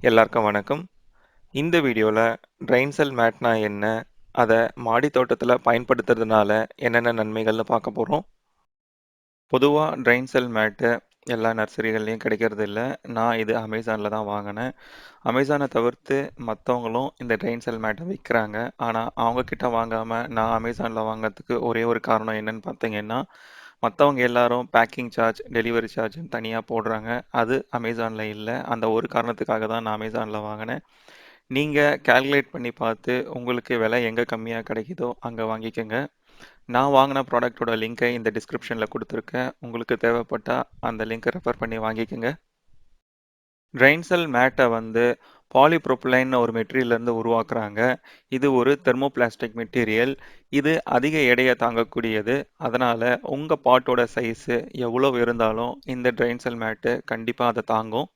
எல்லாருக்கும் வணக்கம். இந்த வீடியோவில் ட்ரைன் செல் மேட்னா என்ன? அதை மாடி தோட்டத்தில் பயன்படுத்துறதுனால என்னென்ன நன்மைகள்னு பார்க்க போகிறோம் பொதுவாக ட்ரைன் செல் மேட்டு எல்லா நர்சரிகள்லேயும் கிடைக்கிறது இல்லை நான் இது அமேசானில் தான் வாங்கினேன் அமேசானை தவிர்த்து மற்றவங்களும் இந்த ட்ரைன் செல் மேட்டை விற்கிறாங்க ஆனால் அவங்க கிட்ட நான் அமேசானில் வாங்கிறதுக்கு ஒரே ஒரு காரணம் என்னன்னு பார்த்தீங்கன்னா, மத்தவங்க எல்லாரும் பேக்கிங் சார்ஜ், டெலிவரி சார்ஜ்ன்னு தனியா போடுறாங்க. அது அமேசான்ல இல்ல. அந்த ஒரு காரணத்துக்காக தான் நான் அமேசான்ல வாங்குனேன். நீங்க கால்குலேட் பண்ணி பார்த்து உங்களுக்கு விலை எங்க கம்மியா கிடைக்குதோ அங்க வாங்கிக்கங்க. நான் வாங்குன ப்ராடக்ட்டோட லிங்கை இந்த டிஸ்கிரிப்ஷன்ல குடுத்துருக்கேன். உங்களுக்கு தேவைப்பட்டா அந்த லிங்கை ரெஃபர் பண்ணி வாங்கிக்கங்க. ட்ரெயின் செல் மேட்ட வந்து பாலிப்ரோபிலைன்னு ஒரு மெட்டீரியல்லேருந்து உருவாக்குறாங்க. இது ஒரு தெர்மோபிளாஸ்டிக் மெட்டீரியல். இது அதிக எடையை தாங்கக்கூடியது. அதனால் உங்கள் பாட்டோட சைஸு எவ்வளோ இருந்தாலும் இந்த ட்ரெயின் செல் மேட்டு கண்டிப்பாக அதை தாங்கும்.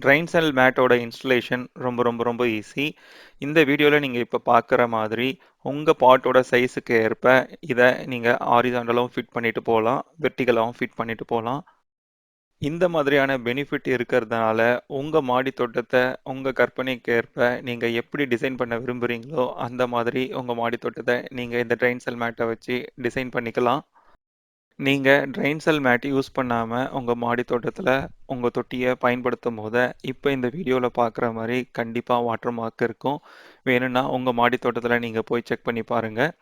ட்ரெயின் செல் மேட்டோட இன்ஸ்டலேஷன் ரொம்ப ரொம்ப ரொம்ப ஈஸி. இந்த வீடியோவில் நீங்கள் இப்போ பார்க்குற மாதிரி உங்கள் பாட்டோட சைஸுக்கு ஏற்ப இதை நீங்கள் ஆரிசாண்டலாகவும் ஃபிட் பண்ணிட்டு போகலாம் வெர்டிகலாகவும் ஃபிட் பண்ணிட்டு போகலாம் இந்த மாதிரியான பெனிஃபிட் இருக்கிறதுனால உங்கள் மாடி தோட்டத்தை உங்கள் கற்பனைக்கு ஏற்ப நீங்கள் எப்படி டிசைன் பண்ண விரும்புறீங்களோ அந்த மாதிரி உங்கள் மாடி தோட்டத்தை நீங்கள் இந்த ட்ரெயின் செல் மேட்டை வச்சு டிசைன் பண்ணிக்கலாம். நீங்கள் ட்ரெயின் செல் மேட் யூஸ் பண்ணாமல் உங்கள் மாடி உங்கள் தொட்டியை பயன்படுத்தும் போதை இப்போ இந்த வீடியோவில் பார்க்குற மாதிரி கண்டிப்பாக வாட்டர் மார்க் இருக்கும். வேணும்னா உங்கள் மாடி தோட்டத்தில் நீங்கள் போய் செக் பண்ணி பாருங்கள்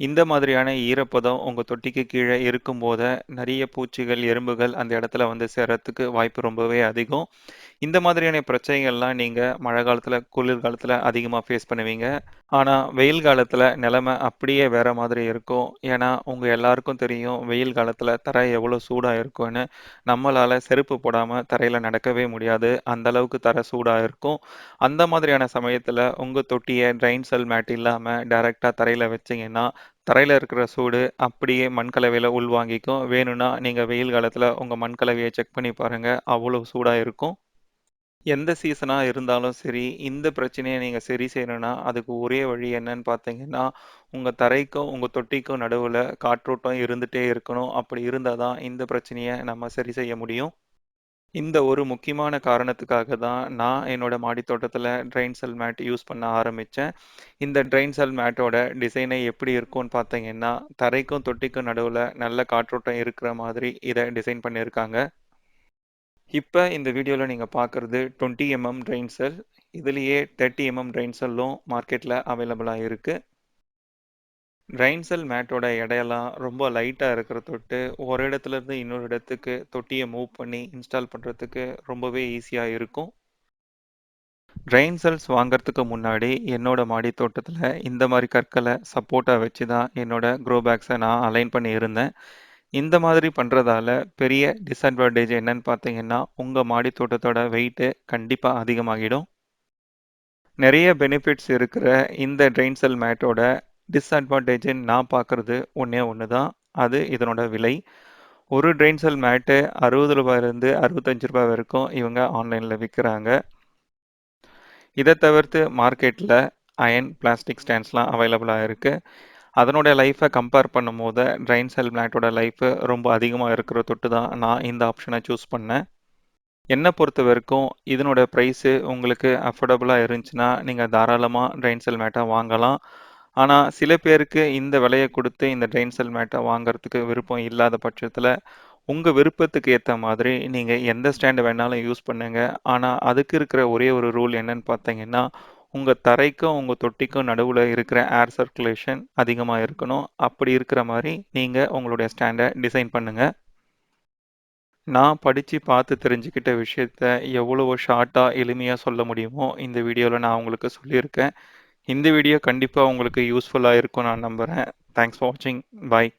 இந்த மாதிரியான ஈரப்பதம் உங்கள் தொட்டிக்கு கீழே இருக்கும்போது நிறைய பூச்சிகள், எறும்புகள் அந்த இடத்துல வந்து சேரத்துக்கு வாய்ப்பு ரொம்பவே அதிகம். இந்த மாதிரியான பிரச்சனைகள்லாம் நீங்கள் மழை காலத்தில் குளிர் அதிகமாக ஃபேஸ் பண்ணுவீங்க. ஆனால் வெயில் காலத்தில் நிலமை அப்படியே வேறு மாதிரி இருக்கும். ஏன்னா உங்கள் எல்லாருக்கும் தெரியும் வெயில் காலத்தில் தரை எவ்வளோ சூடாக இருக்கும்னு. நம்மளால் செருப்பு போடாமல் தரையில் நடக்கவே முடியாது. அந்த அளவுக்கு தரை சூடாக இருக்கும். அந்த மாதிரியான சமயத்தில் உங்கள் தொட்டியை ட்ரெயின் செல் மேட் இல்லாமல் டைரெக்டாக தரையில் வச்சீங்கன்னா, தரையில் இருக்கிற சூடு அப்படியே மண்கலவையில் உள்வாங்கிக்கும். வேணும்னா நீங்கள் வெயில் காலத்தில் உங்கள் மண்கலவையை செக் பண்ணி பாருங்கள் அவ்வளோ சூடாக இருக்கும். எந்த சீசனா இருந்தாலும் சரி, இந்த பிரச்சனைய நீங்க சரி செய்யணும்னா, அதுக்கு ஒரே வழி என்னன்னு பார்த்தீங்கன்னா, உங்க தரைக்கும், உங்க தொட்டிக்கும் நடுவுல காற்றோட்டம் இருந்துட்டே இருக்கணும். அப்படி இருந்தா தான் இந்த பிரச்சனைய நம்ம சரி செய்ய முடியும். இந்த ஒரு முக்கியமான காரணத்துக்காக தான் நான் என்னோட மாடி தோட்டத்துல ட்ரெயின் செல் மேட் யூஸ் பண்ண ஆரம்பிச்சேன். இந்த ட்ரெயின் செல் மேட்டோட டிசைனே எப்படி இருக்கும்னு பார்த்தீங்கன்னா, தரைக்கும், தொட்டிக்கும் நடுவுல நல்ல காற்றோட்டம் இருக்கிற மாதிரி இத டிசைன் பண்ணியிருக்காங்க. இப்போ இந்த வீடியோவில் நீங்கள் பார்க்குறது 20 எம்.எம் ட்ரெயின் செல். இதுலேயே தேர்ட்டி எம்.எம் ட்ரெயின் செல்லும் மார்க்கெட்டில் அவைலபிளாக இருக்குது ட்ரெயின் செல் மேட்டோட எடையெல்லாம் ரொம்ப லைட்டாக இருக்கிற தொட்டு, ஒரு இடத்துல இருந்து இன்னொரு இடத்துக்கு தொட்டியை மூவ் பண்ணி இன்ஸ்டால் பண்ணுறதுக்கு ரொம்பவே ஈஸியாக இருக்கும். ட்ரெயின் செல்ஸ் வாங்கிறதுக்கு முன்னாடி என்னோட மாடி தோட்டத்தில் இந்த மாதிரி கற்களை சப்போர்ட்டாக வச்சு தான் என்னோட க்ரோ பேக்ஸை நான் அலைன் பண்ணி இருந்தேன். இந்த மாதிரி பண்ணுறதால பெரிய டிஸ்அட்வான்டேஜ் என்னன்னு பார்த்தீங்கன்னா, உங்கள் மாடி தோட்டத்தோட வெயிட்டு கண்டிப்பாக அதிகமாகிடும். நிறைய பெனிஃபிட்ஸ் இருக்கிற இந்த ட்ரெயின் செல் மேட்டோட டிஸ்அட்வான்டேஜ்னு நான் பார்க்குறது ஒன்றே ஒன்று தான். அது இதனோட விலை. ஒரு ட்ரெயின் செல் மேட்டு அறுபது ரூபாயிலேருந்து அறுபத்தஞ்சு ரூபாய் வரைக்கும் இவங்க ஆன்லைனில் விற்கிறாங்க இதை தவிர்த்து மார்க்கெட்டில் அயன் பிளாஸ்டிக் ஸ்டாண்ட்ஸ்லாம் அவைலபிளாக இருக்குது அதனுடைய லைஃப்பை கம்பேர் பண்ணும்போது ட்ரெயின் செல் மேட்டோட லைஃப் ரொம்ப அதிகமாக இருக்கிற தொட்டு தான் நான் இந்த ஆப்ஷனை சூஸ் பண்ணேன். என்ன பொறுத்தவரைக்கும் இதனோட ப்ரைஸு உங்களுக்கு அஃபோர்டபுளாக இருந்துச்சுன்னா, நீங்கள் தாராளமாக ட்ரெயின் செல் மேட்டை வாங்கலாம். ஆனால் சில பேருக்கு இந்த விலையை கொடுத்து இந்த ட்ரைன் செல் மேட்டை வாங்குறதுக்கு விருப்பம் இல்லாத பட்சத்தில் உங்கள் விருப்பத்துக்கு ஏற்ற மாதிரி நீங்கள் எந்த ஸ்டாண்டு வேணாலும் யூஸ் பண்ணுங்கள் ஆனால் அதுக்கு இருக்கிற ஒரே ஒரு ரூல் என்னன்னு பார்த்தீங்கன்னா, உங்கள் தரைக்கும், உங்கள் தொட்டிக்கும் நடுவில் இருக்கிற ஏர் சர்க்குலேஷன் அதிகமாக இருக்கணும். அப்படி இருக்கிற மாதிரி நீங்கள் உங்களுடைய ஸ்டாண்டை டிசைன் பண்ணுங்கள் நான் படித்து பார்த்து தெரிஞ்சுக்கிட்ட விஷயத்த எவ்வளவோ ஷார்ட்டாக எளிமையாக சொல்ல முடியுமோ இந்த வீடியோவில் நான் உங்களுக்கு சொல்லியிருக்கேன். இந்த வீடியோ கண்டிப்பாக உங்களுக்கு யூஸ்ஃபுல்லாக இருக்கும் நான் நம்புகிறேன் தேங்க்ஸ் ஃபார் வாட்சிங். பாய்.